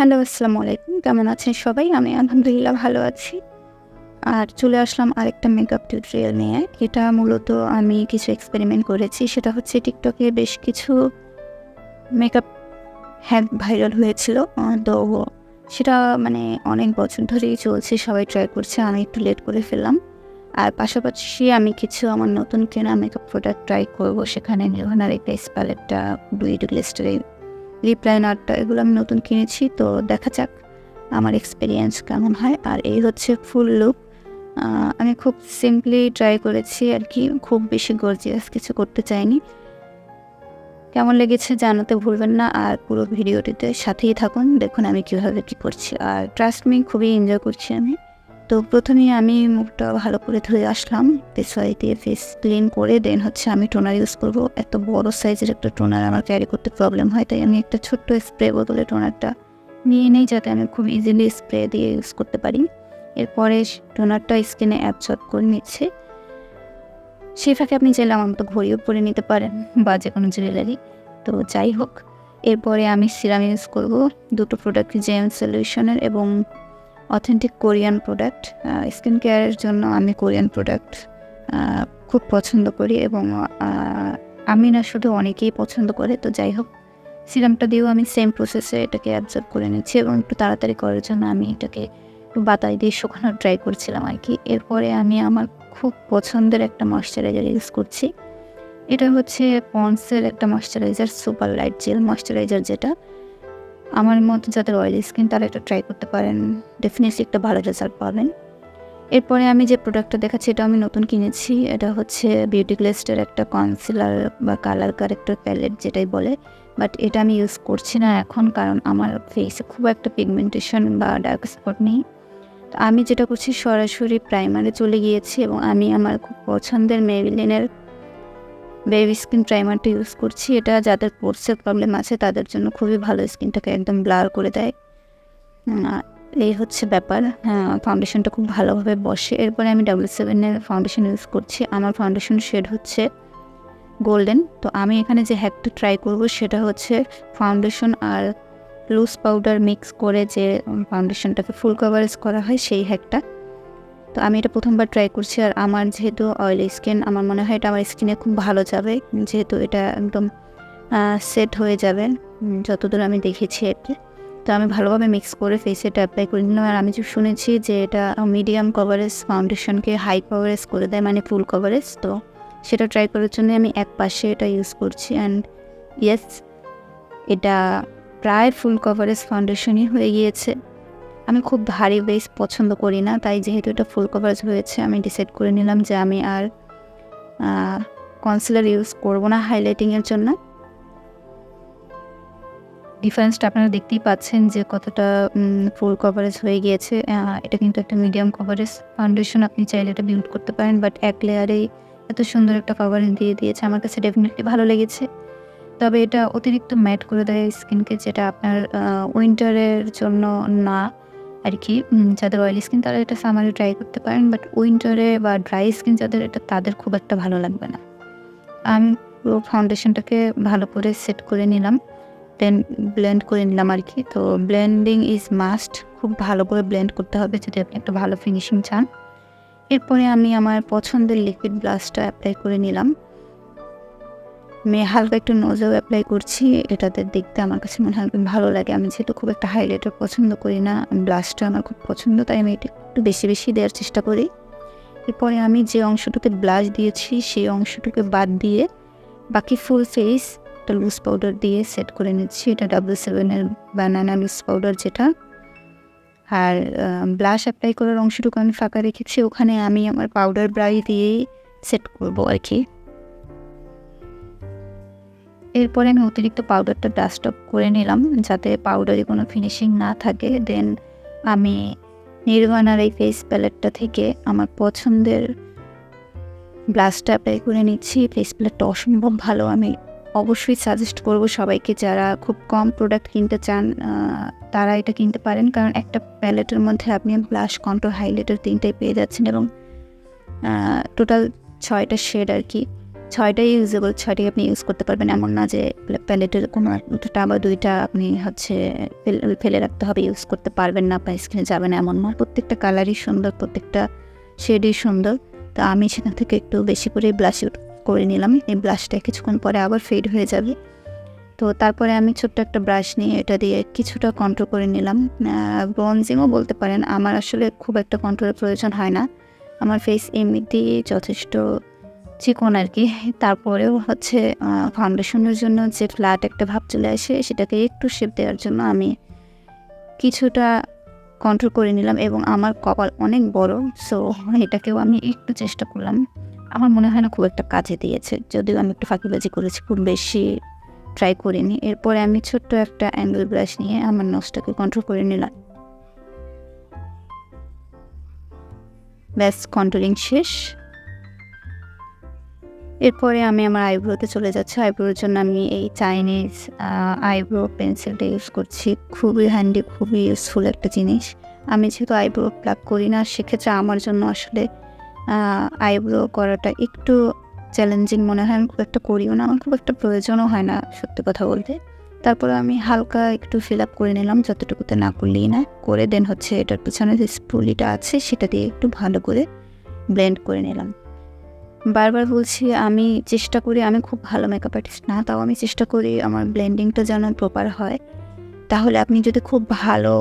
Hello আসসালামু আলাইকুম কেমন আছেন সবাই? আমি আলহামদুলিল্লাহ ভালো আছি। আর চলে আসলাম আরেকটা মেকআপ টিউটোরিয়াল নিয়ে। এটা মূলত আমি কিছু এক্সপেরিমেন্ট করেছি। সেটা হচ্ছে টিকটকে বেশ কিছু মেকআপ হ্যাক ভাইরাল হয়েছিল। তো সেটা মানে অনেক বছর ধরেই চলছে, সবাই ট্রাই করছে, আমি একটু লেট করে ফেললাম। আর পাশাপাশি আমি কিছু আমার নতুন কেনা মেকআপ প্রোডাক্ট ট্রাই করব। সেখানে নির্ভনার এই ফেস প্যালেটটা ডুইট গ্লিস্টারের লিপ লাইনারটা এগুলো আমি নতুন কিনেছি, তো দেখা যাক আমার এক্সপিরিয়েন্স কেমন হয়। আর এই হচ্ছে ফুল লুক আমি খুব সিম্পলি ট্রাই করেছি আর কি, খুব বেশি গর্জিয়াস কিছু করতে চাইনি। কেমন লেগেছে জানাতে ভুলবেন না, আর পুরো ভিডিওটিতে সাথেই থাকুন, দেখুন আমি কীভাবে কী করছি। আর ট্রাস্ট মি খুবই এনজয় করছি আমি। তো প্রথমেই আমি মুখটা ভালো করে ধুয়ে আসলাম পেছাই দিয়ে ফেস ক্লিন করে দেন হচ্ছে আমি টোনার ইউজ করব। এত বড় সাইজের একটা টোনার আমার ক্যারি করতে প্রবলেম হয়, তাই আমি একটা ছোট্ট স্প্রে বোতলে টোনারটা নিয়ে নেই, যাতে আমি খুব ইজিলি স্প্রে দিয়ে ইউজ করতে পারি। এরপরে টোনারটা স্কিনে অ্যাবজর্ব করে নিচ্ছে। সেই ফাঁকে আপনি চাইলে আমার মতো ঘড়িও পরে নিতে পারেন, বা যে কোনো জুয়েলারি তো যাই হোক, এরপরে আমি সিরাম ইউজ করব, দুটো প্রোডাক্ট জেম সলিউশনের এবং অথেন্টিক কোরিয়ান প্রোডাক্ট স্কিন কেয়ারের জন্য আমি কোরিয়ান প্রোডাক্ট খুব পছন্দ করি এবং আমি না শুধু অনেকেই পছন্দ করে। তো যাই হোক, সিরামটা দিয়েও আমি সেম প্রসেসে এটাকে অ্যাবজর্ব করে নিচ্ছি এবং একটু তাড়াতাড়ি করার জন্য আমি এটাকে একটু বাতাই দিয়ে শুকানোর ট্রাই করছিলাম আর কি। এরপরে আমি আমার খুব পছন্দের একটা ময়শ্চারাইজার ইউজ করছি। এটা হচ্ছে পন্সের একটা moisturiser super light gel moisturiser যেটা। আমার মতো যাদের অয়েলি স্কিন তারা এটা ট্রাই করতে পারেন। ডেফিনেটলি একটা ভালো রেজাল্ট পাবেন। এরপরে আমি যে প্রোডাক্টটা দেখাচ্ছি, এটা আমি নতুন কিনেছি। এটা হচ্ছে বিউটি গ্লেস্টের একটা কনসিলার বা কালার কারেক্টর প্যালেট যেটাই বলে। বাট এটা আমি ইউজ করছি না এখন কারণ আমার ফেসে খুব একটা পিগমেন্টেশন বা ডার্ক স্পট নেই। আমি যেটা করছি, সরাসরি প্রাইমারে চলে গিয়েছি এবং আমি আমার খুব পছন্দের মেবিলিনের বেবি স্কিন প্রাইমারটা ইউজ করছি। এটা যাদের পোর্সের প্রবলেম আছে, তাদের জন্য খুবই ভালো স্কিনটাকে একদম ব্লার করে দেয়। এই হচ্ছে ব্যাপার। হ্যাঁ ফাউন্ডেশনটা খুব ভালোভাবে বসে। এরপরে আমি ডাব্লিউ সেভেনের ফাউন্ডেশন ইউজ করছি। আমার ফাউন্ডেশন শেড হচ্ছে গোল্ডেন তো আমি এখানে যে হ্যাকটা ট্রাই করব, সেটা হচ্ছে ফাউন্ডেশন আর লুজ পাউডার মিক্স করে যে ফাউন্ডেশনটাকে ফুল কভারেজ করা হয়, সেই হ্যাকটা তো আমি এটা প্রথমবার ট্রাই করছি আর আমার যেহেতু অয়েলি স্কিন আমার মনে হয় এটা আমার স্কিনে খুব ভালো যাবে। যেহেতু এটা একদম সেট হয়ে যাবে যতদূর আমি দেখেছি কি। তো আমি ভালোভাবে মিক্স করে ফেসে এটা অ্যাপ্লাই করে নিলাম আর আমি যে শুনেছি যে এটা মিডিয়াম কভারেজ ফাউন্ডেশনকে হাই কভারেজ করে দেয় মানে ফুল কভারেজ তো সেটা ট্রাই করার জন্য আমি এক পাশে এটা ইউজ করছি। অ্যান্ড ইয়েস এটা প্রায় ফুল কভারেজ ফাউন্ডেশনই হয়ে গিয়েছে। আমি খুব ভারী বেস পছন্দ করি না, তাই যেহেতু এটা ফুল কভারেজ হয়েছে আমি ডিসাইড করে নিলাম যে আমি আর কনসিলার ইউজ করব না হাইলাইটিংয়ের জন্য। ডিফারেন্সটা আপনারা দেখতেই পাচ্ছেন যে কতটা ফুল কভারেজ হয়ে গিয়েছে। এটা কিন্তু একটা মিডিয়াম কভারেজ ফাউন্ডেশন আপনি চাইলে এটা বিল্ড করতে পারেন বাট এক লেয়ারেই এত সুন্দর একটা কভারেজ দিয়ে দিয়েছে, আমার কাছে ডেফিনেটলি ভালো লেগেছে। তবে এটা অতিরিক্ত ম্যাট করে দেয় স্কিনকে যেটা আপনার উইন্টারের জন্য না। আর কি যাদের অয়েলি স্কিন তারা এটা সামারে ট্রাই করতে পারেন বাট উইন্টারে বা ড্রাই স্কিন যাদের, এটা তাদের খুব একটা ভালো লাগবে না। আমি পুরো ফাউন্ডেশনটাকে ভালো করে সেট করে নিলাম দেন ব্লেন্ড করে নিলাম আর কি তো ব্লেন্ডিং ইজ মাস্ট খুব ভালো করে ব্লেন্ড করতে হবে যদি আপনি একটা ভালো ফিনিশিং চান। এরপরে আমি আমার পছন্দের লিকুইড ব্লাশটা অ্যাপ্লাই করে নিলাম। আমি হালকা একটু নোজেও অ্যাপ্লাই করছি, এটাতে দেখতে আমার কাছে মনে হয় ভালো লাগে। আমি যেহেতু খুব একটা হাইলাইটার পছন্দ করি না ব্লাশটা আমার খুব পছন্দ, তাই আমি এটা একটু বেশি বেশি দেওয়ার চেষ্টা করি। এরপরে আমি যে অংশটুকে ব্লাশ দিয়েছি, সেই অংশটুকে বাদ দিয়ে বাকি ফুল ফেস একটা লুজ পাউডার দিয়ে সেট করে নিচ্ছি। এটা ডাবল সেভেনের বানানা লুজ পাউডার যেটা। আর ব্লাশ অ্যাপ্লাই করার অংশটুকু আমি ফাঁকা রেখেছি, ওখানে আমি আমার পাউডার ব্রাই দিয়েই সেট করব আর কি। এরপরে আমি অতিরিক্ত পাউডারটা ডাস্ট অফ করে নিলাম যাতে পাউডারে কোনো ফিনিশিং না থাকে। দেন আমি নির্বাণার এই ফেস প্যালেটটা থেকে আমার পছন্দের ব্লাশটা অ্যাপ্লাই করে নিচ্ছি। ফেস প্যালেটটা অসম্ভব ভালো। আমি অবশ্যই সাজেস্ট করব সবাইকে যারা খুব কম প্রোডাক্ট কিনতে চান তারা এটা কিনতে পারেন। কারণ একটা প্যালেটের মধ্যে আপনি ব্লাশ কন্ট্রোল হাইলাইটার তিনটাই পেয়ে যাচ্ছেন এবং টোটাল ছয়টা শেড আর কি। ছয়টাই ইউজেবল ছয়টাই আপনি ইউজ করতে পারবেন। এমন না যে প্যালেটের কোনো একটা বা দুইটা আপনি হচ্ছে ফেলে রাখতে হবে ইউজ করতে পারবেন না বা স্কিনে যাবে না এমন না। প্রত্যেকটা কালারই সুন্দর, প্রত্যেকটা শেডই সুন্দর। তো আমি সেখান থেকে একটু বেশি করে ব্লাশ করে নিলাম। এই ব্লাশটা কিছুক্ষণ পরে আবার ফেড হয়ে যাবে। তো তারপরে আমি ছোট্ট একটা ব্রাশ নিয়ে এটা দিয়ে কিছুটা কন্ট্রোল করে নিলাম। ব্রঞ্জিংও বলতে পারেন। আমার আসলে খুব একটা কন্ট্রোলের প্রয়োজন হয় না। আমার ফেস এমনিতেই যথেষ্ট চিকন আর কি। তারপরেও হচ্ছে ফাউন্ডেশনের জন্য যে ফ্ল্যাট একটা ভাব চলে আসে, সেটাকে একটু শেপ দেওয়ার জন্য আমি কিছুটা কন্ট্রোল করে নিলাম এবং আমার কপাল অনেক বড় সো এটাকেও আমি একটু চেষ্টা করলাম। আমার মনে হয় না খুব একটা কাজে দিয়েছে, যদিও আমি একটু ফাঁকিবাজি করেছি, খুব বেশি ট্রাই করিনি। এরপরে আমি ছোট্ট একটা অ্যাঙ্গেল ব্রাশ নিয়ে আমার নসটাকে কন্ট্রোল করে নিলাম। ব্যাস কন্ট্রোলিং শেষ। এরপরে আমি আমার আইব্রোতে চলে যাচ্ছি। আইব্রোর জন্য আমি এই চাইনিজ আইব্রো পেন্সিলটা ইউজ করছি। খুবই হ্যান্ডি খুবই ইউজফুল একটা জিনিস। আমি যেহেতু আইব্রো প্লাগ করি না, সেক্ষেত্রে আমার জন্য আসলে আইব্রো করাটা একটু চ্যালেঞ্জিং মনে হয়। আমি খুব একটা করিও না, আমার খুব একটা প্রয়োজনও হয় না, সত্যি কথা বলতে। তারপরে আমি হালকা একটু ফিল আপ করে নিলাম, যতটুকুতে না করলেই না করে। দেন হচ্ছে এটার পিছনে যে স্পুলিটা আছে, সেটা দিয়ে একটু ভালো করে ব্লেন্ড করে নিলাম। বারবার বলছি, আমি চেষ্টা করি, আমি খুব ভালো মেকআপ আর্টিস্ট না, তাও আমি চেষ্টা করি আমার ব্লেন্ডিংটা যেন প্রপার হয়। তাহলে আপনি যদি খুব ভালো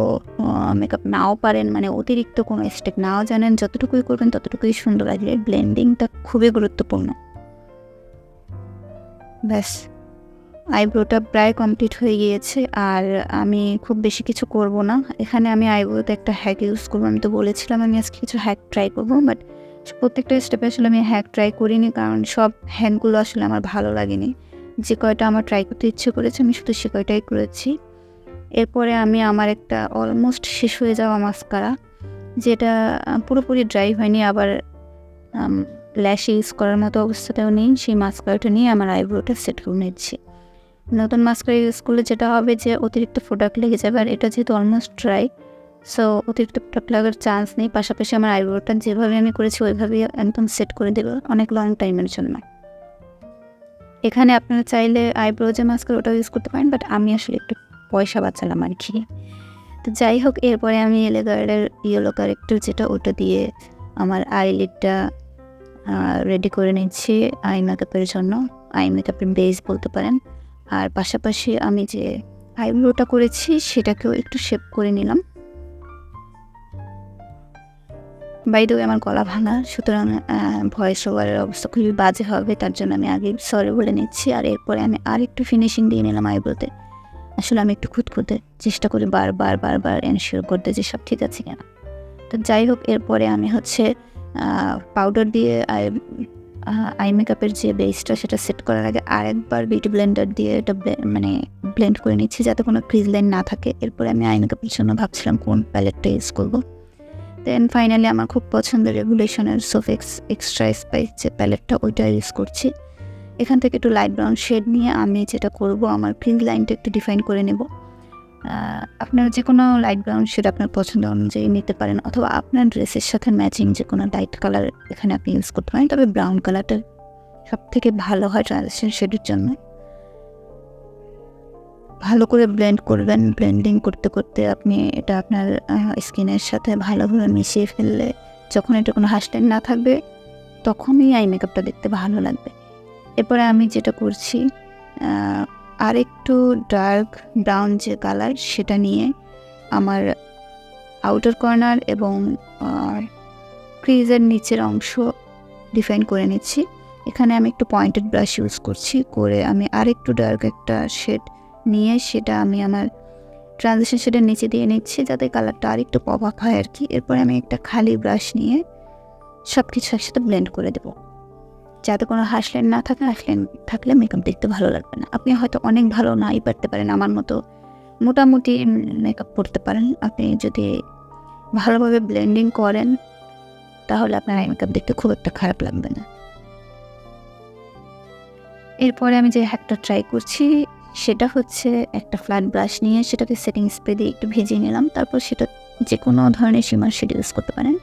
মেকআপ নাও পারেন মানে অতিরিক্ত কোনো স্টেপ নাও জানেন, যতটুকুই করবেন, ততটুকুই সুন্দর লাগবে। ব্লেন্ডিংটা খুবই গুরুত্বপূর্ণ। ব্যাস আইব্রোটা প্রায় কমপ্লিট হয়ে গিয়েছে, আর আমি খুব বেশি কিছু করব না। এখানে আমি আইব্রোতে একটা হ্যাক ইউজ করব, আমি তো বলেছিলাম আমি আজকে কিছু হ্যাক ট্রাই করব বাট প্রত্যেকটা স্টেপে আসলে আমি হ্যাক ট্রাই করিনি, কারণ সব হ্যাকগুলো আসলে আমার ভালো লাগেনি। যে কয়টা আমার ট্রাই করতে ইচ্ছে করেছে, আমি শুধু সে কয়টাই করেছি। এরপরে আমি আমার একটা অলমোস্ট শেষ হয়ে যাওয়া মাস্কারা যেটা পুরোপুরি ড্রাই হয়নি, আবার ল্যাশ ইউজ করার মতো অবস্থাটাও নেই। সেই মাস্কারাটা নিয়ে আমার আইব্রোটা সেট করে নিচ্ছি। নতুন মাস্কারা ইউজ করলে যেটা হবে যে অতিরিক্ত প্রোডাক্ট লেগে যাবে, আর এটা যেহেতু অলমোস্ট ড্রাই সো অতিরিক্ত প্রোডাক্ট লাগার চান্স নেই। পাশাপাশি আমার আইব্রোটা যেভাবে আমি করেছি, ওইভাবেই একদম সেট করে দেবো অনেক লং টাইমের জন্য। এখানে আপনারা চাইলে আইব্রো যে মাস্কার ওটাও ইউজ করতে পারেন বাট আমি আসলে একটু পয়সা বাঁচালাম আর কি। তো যাই হোক, এরপরে আমি এলেগার্ডের ইয়েলো কারেক্টর যেটা ওটা দিয়ে আমার আইলিডটা রেডি করে নিচ্ছি আই মেকআপের জন্য। আই মেকআপের বেস বলতে পারেন। আর পাশাপাশি আমি যে আইব্রোটা করেছি, সেটাকেও একটু শেপ করে নিলাম। বাইদ আমার গলা ভাঙা, সুতরাং ভয়েস ওভারের অবস্থা খুবই বাজে হবে, তার জন্য আমি আগে সরি বলে নিচ্ছি, আর এরপরে আমি আর একটু ফিনিশিং দিয়ে নিলাম আইব্রোতে। আসলে আমি একটু খুঁতখুঁতে চেষ্টা করি বারবার বারবার এনশিওর করতে যে সব ঠিক আছে কিনা। তো যাই হোক, এরপরে আমি হচ্ছে পাউডার দিয়ে আই আই মেকআপের যে বেসটা সেটা সেট করার আগে আরেকবার বিউটি ব্লেন্ডার দিয়ে এটা মানে ব্লেন্ড করে নিচ্ছি, যাতে কোনো ক্রিজ লাইন না থাকে। এরপরে আমি আই মেকআপের জন্য ভাবছিলাম কোন প্যালেটটা ইউজ করব। দেন ফাইনালি আমার খুব পছন্দের রেগুলেশনের সোফেক্স এক্সট্রা স্পাইস যে প্যালেটটা ওইটা ইউজ করছি। এখান থেকে একটু লাইট ব্রাউন শেড নিয়ে আমি যেটা করব, আমার ক্রিজ লাইনটা একটু ডিফাইন করে নেব। আপনার যে কোনো লাইট ব্রাউন শেড আপনার পছন্দ অনুযায়ী নিতে পারেন, অথবা আপনার ড্রেসের সাথে ম্যাচিং যে কোনো লাইট কালার এখানে আপনি ইউজ করতে পারেন, তবে ব্রাউন কালারটা সব থেকে ভালো হয় ট্রানজেকশন শেডের জন্য। ভালো করে ব্লেন্ড করবেন ব্লেন্ডিং করতে করতে আপনি এটা আপনার স্কিনের সাথে ভালোভাবে মিশিয়ে ফেললে যখন এটা কোনো হাসলাইন না থাকবে, তখনই আই মেকআপটা দেখতে ভালো লাগবে। এরপরে আমি যেটা করছি আর একটু ডার্ক ব্রাউন যে কালার সেটা নিয়ে আমার আউটার কর্নার এবং ক্রিজের নিচের অংশ ডিফাইন করে নিচ্ছি। এখানে আমি একটু পয়েন্টেড ব্রাশ ইউজ করছি, করে আমি আরেকটু ডার্ক একটা শেড নিয়ে সেটা আমি আমার ট্রানজিশন শেডের নিচে দিয়ে নিচ্ছি, যাতে কালারটা আর একটু পপ হয় আর কি এরপরে আমি একটা খালি ব্রাশ নিয়ে সব কিছু একসাথে ব্লেন্ড করে দেবো। যাতে কোনো হাসলেন না থাকে হাসলেন থাকলে মেকআপ দেখতে ভালো লাগবে না। আপনি হয়তো অনেক ভালো নাই পারতে পারেন, আমার মতো মোটামুটি মেকআপ করতে পারেন। আপনি যদি ভালোভাবে ব্লেন্ডিং করেন, তাহলে আপনার আই মেকআপ দেখতে খুব একটা খারাপ লাগবে না। এরপরে আমি যে হ্যাকটা ট্রাই করছি সেটা হচ্ছে একটা ফ্ল্যাট ব্রাশ নিয়ে সেটাকে সেটিং স্প্রে দিয়ে একটু ভেজে নিলাম। তারপর সেটা যে কোনো ধরনের সীমার শেড ইউজ করতে পারেন।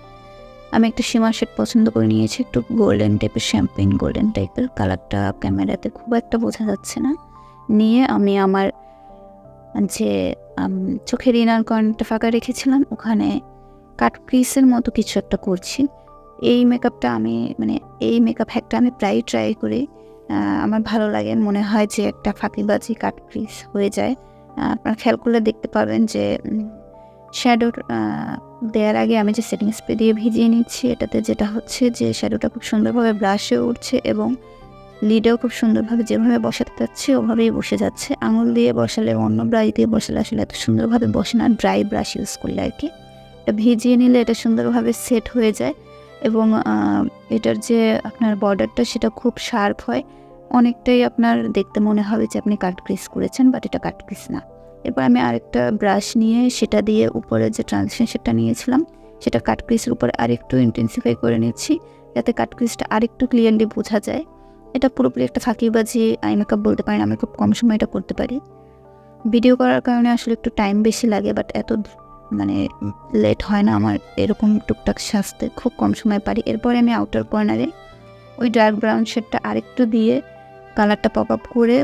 আমি একটা সীমা শেড পছন্দ করে নিয়েছি, একটু গোল্ডেন টাইপের শ্যাম্পেন গোল্ডেন টাইপের কালারটা ক্যামেরাতে খুব একটা বোঝা যাচ্ছে না। নিয়ে আমি আমার যে চোখের ইনার কর্নারটা ফাঁকা রেখেছিলাম, ওখানে কাট ক্রিসের মতো কিছু একটা করছি। এই মেকআপটা আমি মানে এই মেকআপ হ্যাকটা আমি প্রায় ট্রাই করি। আমার ভালো লাগে। মনে হয় যে একটা ফাঁকিবাজি কাট ক্রিস হয়ে যায়। আপনারা খেয়াল করলে দেখতে পাবেন যে শ্যাডোর দেওয়ার আগে আমি যে সেটিং স্প্রে দিয়ে ভিজিয়ে নিচ্ছি, এটাতে যেটা হচ্ছে যে শ্যাডোটা খুব সুন্দরভাবে ব্রাশে উঠছে এবং লিডেও খুব সুন্দরভাবে যেভাবে বসাতে যাচ্ছে, ওভাবেই বসে যাচ্ছে। আঙুল দিয়ে বসালে, অন্য ব্রাশ দিয়ে বসালে আসলে এত সুন্দরভাবে বসে না। ড্রাই ব্রাশ ইউজ করলে আর কি। এটা ভিজিয়ে নিলে এটা সুন্দরভাবে সেট হয়ে যায়। এবং এটার যে আপনার বর্ডারটা সেটা খুব শার্প হয়। অনেকটাই আপনার দেখতে মনে হবে যে আপনি কাট ক্রিস করেছেন বাট এটা কাট ক্রিস না। এরপর আমি আরেকটা ব্রাশ নিয়ে সেটা দিয়ে উপরে যে ট্রান্সলেশন সেটটা নিয়েছিলাম, সেটা কাট ক্রিসের উপরে আরেকটু ইন্টেন্সিফাই করে নিচ্ছি, যাতে কাট ক্রিসটা আরেকটু ক্লিয়ারলি বোঝা যায়। এটা পুরোপুরি একটা ফাঁকিবাজি আই মেকআপ বলতে পারেন, আমি খুব কম সময় এটা করতে পারি। ভিডিও করার কারণে আসলে একটু টাইম বেশি লাগে বাট এত মানে লেট হয় না, আমার এরকম টুকটাক সাজতে খুব কম সময় পারি। এরপরে আমি আউটার কর্নারে ওই ডার্ক ব্রাউন শেডটা আরেকটু দিয়ে কালারটা পপ আপ করে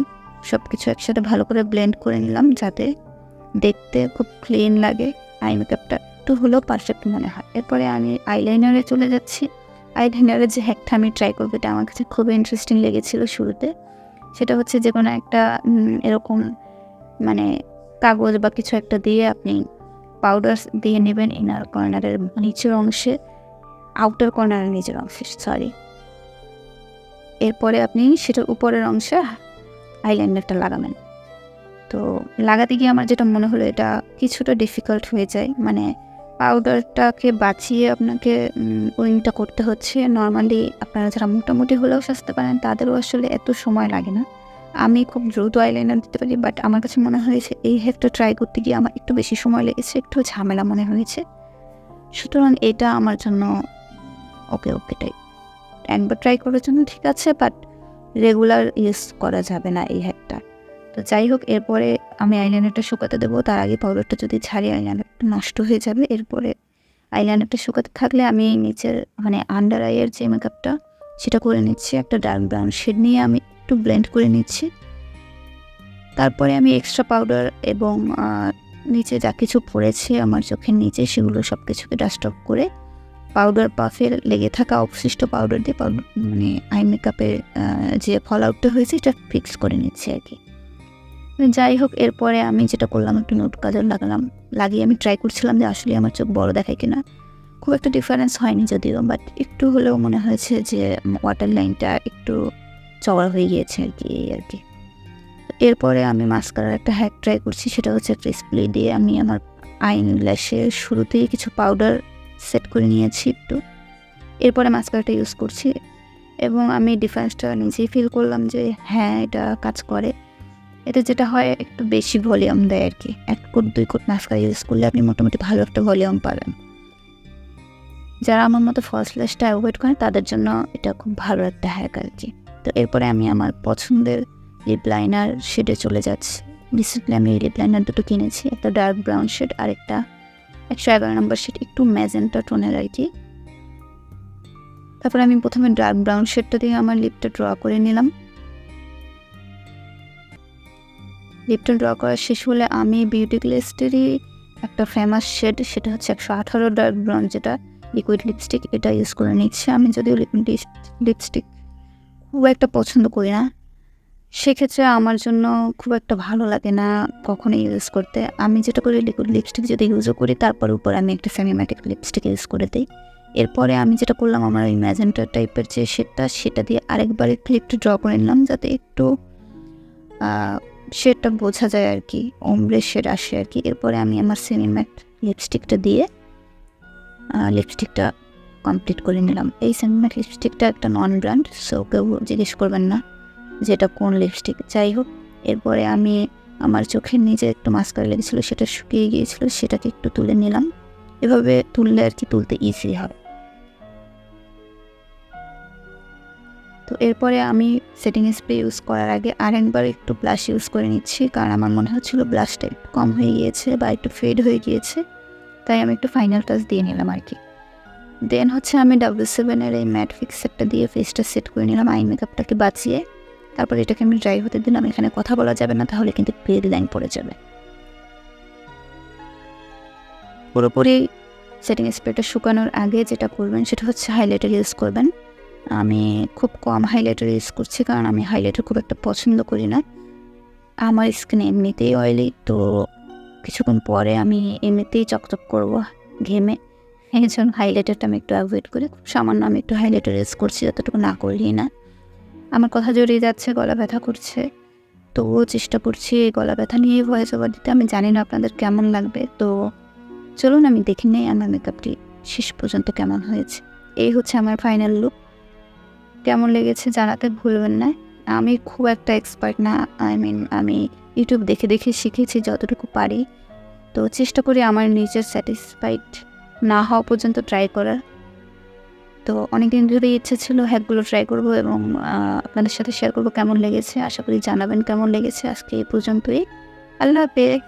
সব কিছু একসাথে ভালো করে ব্লেন্ড করে নিলাম যাতে দেখতে খুব ক্লিন লাগে। আই মেকআপটা একটু হলেও পারফেক্ট মনে হয়। এরপরে আমি আইলাইনারে চলে যাচ্ছি। আইলাইনারের যে হ্যাকটা আমি ট্রাই করব, এটা আমার কাছে খুবই ইন্টারেস্টিং লেগেছিল শুরুতে। সেটা হচ্ছে যে কোনো একটা এরকম মানে কাগজ বা কিছু একটা দিয়ে আপনি পাউডার দিয়ে নেবেন ইনার কর্নারের নিচের অংশে আউটার কর্নারের নিচের অংশে সরি এরপরে আপনি সেটার উপরের অংশে আইলাইনারটা লাগাবেন। তো লাগাতে গিয়ে আমার যেটা মনে হলো এটা কিছুটা ডিফিকাল্ট হয়ে যায় মানে পাউডারটাকে বাঁচিয়ে আপনাকে উইংটা করতে হচ্ছে। নর্মালি আপনারা যারা মোটামুটি হলেও সাজতে পারেন, তাদেরও আসলে এত সময় লাগে না। আমি খুব দ্রুত আইলাইনার দিতে পারি বাট আমার কাছে মনে হয়েছে এই হেফটা ট্রাই করতে গিয়ে আমার একটু বেশি সময় লেগেছে, একটু ঝামেলা মনে হয়েছে। সুতরাং এটা আমার জন্য ওকে ওকে টাইপ একবার ট্রাই করার জন্য ঠিক আছে বাট রেগুলার ইউজ করা যাবে না এই হ্যাকটা তো যাই হোক, এরপরে আমি আইলাইনারটা শুকাতে দেবো, তার আগে পাউডারটা যদি ছাড়ি আইলাইনারটা নষ্ট হয়ে যাবে, এরপরে আইলাইনারটা শুকাতে থাকলে আমি নিচের মানে আন্ডার আইয়ের যে মেকআপটা সেটা করে নিচ্ছি একটা ডার্ক ব্রাউন শেড নিয়ে আমি একটু ব্লেন্ড করে নিচ্ছি। তারপরে আমি এক্সট্রা পাউডার এবং নিচে যা কিছু পড়েছে আমার চোখের নিচে সেগুলো সব কিছুকে ডাস্ট অফ করে পাউডার পাফের লেগে থাকা অবশিষ্ট পাউডার দিয়ে পাউডার মানে আই মেকআপের যে ফল আউটটা হয়েছে এটা ফিক্স করে নিচ্ছি আর কি। যাই হোক, এরপরে আমি যেটা করলাম, একটু নোট কাজল লাগালাম, লাগিয়ে আমি ট্রাই করছিলাম যে আসলে আমার চোখ বড় দেখায় কিনা। খুব একটা ডিফারেন্স হয়নি যদিও বাট একটু হলেও মনে হয়েছে যে ওয়াটার লাইনটা একটু চওড়া হয়ে গিয়েছে আর কি, এই আর কি। এরপরে আমি মাস্কারার একটা হ্যাক ট্রাই করছি, সেটা হচ্ছে একটা স্প্লে দিয়ে আমি আমার আইন ল্যাশের শুরুতেই কিছু পাউডার সেট করে নিয়েছি একটু। এরপরে মাস্কারাটা ইউজ করছি এবং আমি ডিফারেন্সটা নিজেই ফিল করলাম যে হ্যাঁ এটা কাজ করে। এতে যেটা হয়, একটু বেশি ভলিউম দেয় আর কি। এক কোট, দুই কোট মাস্কারা ইউজ করলে আপনি মোটামুটি ভালো একটা ভলিউম পাবেন। যারা আমার মতো ফলস ল্যাশটা অ্যাভয়েড করেন, তাদের জন্য এটা খুব ভালো একটা হ্যাক আর কি। তো এরপরে আমি আমার পছন্দের লিপ লাইনার শেডে চলে যাচ্ছি। রিসেন্টলি আমি লিপ লাইনার দুটো কিনেছি, একটা ডার্ক ব্রাউন শেড আর একটা একশো এগারো নম্বর শেড একটু ম্যাজেন্টা টোনের আর কি। তারপরে আমি প্রথমে ডার্ক ব্রাউন শেডটা দিয়ে আমার লিপটা ড্র করে নিলাম। লিপটা ড্র করা শেষ হলে আমি বিউটি গ্লেস্টেরই একটা ফেমাস শেড সেটা হচ্ছে একশো আঠারো ডার্ক ব্রাউন যেটা লিকুইড লিপস্টিক এটা ইউজ করে নিচ্ছি। আমি যদিও লিপস্টিক খুব একটা পছন্দ করি না। সেক্ষেত্রে আমার জন্য খুব একটা ভালো লাগে না কখনো ইউজ করতে। আমি যেটা করি লিকুইড লিপস্টিক যদি ইউজও করি, তারপর উপর আমি একটা সেমিম্যাটিক লিপস্টিক ইউজ করে দিই। এরপরে আমি যেটা করলাম, আমার ওই ম্যাজেন্টা টাইপের যে শেডটা সেটা দিয়ে আরেকবার ক্লিপটা ড্র করে নিলাম যাতে একটু শেডটা বোঝা যায় আর কি ওমরে শেড আসে আর কি এরপরে আমি আমার সেমিম্যাট লিপস্টিকটা দিয়ে লিপস্টিকটা কমপ্লিট করে নিলাম। এই সেমিম্যাট লিপস্টিকটা একটা নন ব্র্যান্ড সো কেউ জিজ্ঞেস করবেন না যে এটা কোন লিপস্টিক যাই হোক, এরপরে আমি আমার চোখের নিচে একটু মাস্কারা লেগেছিলো, সেটা শুকিয়ে গিয়েছিল, সেটাকে একটু তুলে নিলাম। এভাবে তুললে আর কি তুলতে ইজি হয়। তো এরপরে আমি সেটিং স্প্রে ইউজ করার আগে আর একবার একটু ব্লাশ ইউজ করে নিচ্ছি, কারণ আমার মনে হচ্ছিল ব্লাশটা একটু কম হয়ে গিয়েছে বা একটু ফেড হয়ে গিয়েছে, তাই আমি একটু ফাইনাল টাচ দিয়ে নিলাম আর কি। দেন হচ্ছে আমি ডাব্লিউ সেভেনের এই ম্যাট ফিক্সারটা দিয়ে ফেসটা সেট করে নিলাম আই মেকআপটাকে বাঁচিয়ে। তারপর এটাকে আমি ড্রাই হতে দিলাম এখানে কথা বলা যাবে না তাহলে কিন্তু পেড লাইন পড়ে যাবে। পুরোপুরি সেটিং স্প্রেটা শুকানোর আগে যেটা করবেন সেটা হচ্ছে হাইলাইটার ইউজ করবেন। আমি খুব কম হাইলাইটার ইউজ করছি কারণ আমি হাইলাইটার খুব একটা পছন্দ করি না। আমার স্কিন এমনিতেই অয়েলি তো কিছুক্ষণ পরে আমি এমনিতেই চকচক করব ঘেমে। এই জন্য হাইলাইটারটা আমি একটু অ্যাভয়েড করে। খুব সামান্য আমি একটু হাইলাইটার ইউজ করছি, যতটুকু না করলেই না। আমার কথা জড়িয়ে যাচ্ছে, গলা ব্যথা করছে। তবুও চেষ্টা করছি এই গলা ব্যথা নিয়ে ভয়েস ওভার দিতে। আমি জানি না আপনাদের কেমন লাগবে। তো চলুন আমি দেখে নেই আমার মেকআপটি শেষ পর্যন্ত কেমন হয়েছে। এই হচ্ছে আমার ফাইনাল লুক কেমন লেগেছে জানাতে ভুলবেন না। আমি খুব একটা এক্সপার্ট না। আই মিন আমি ইউটিউব দেখে দেখে শিখেছি যতটুকু পারি। তো চেষ্টা করি আমার নিজের স্যাটিসফাইড না হওয়া পর্যন্ত ট্রাই করার। তো অনেক দিন ধরেই ইচ্ছে ছিল হ্যাকগুলো ট্রাই করব এবং আপনাদের সাথে শেয়ার করব কেমন লেগেছে। আশা করি জানাবেন কেমন লেগেছে আজকে এই পর্যন্তই। আল্লাহ হাফেজ।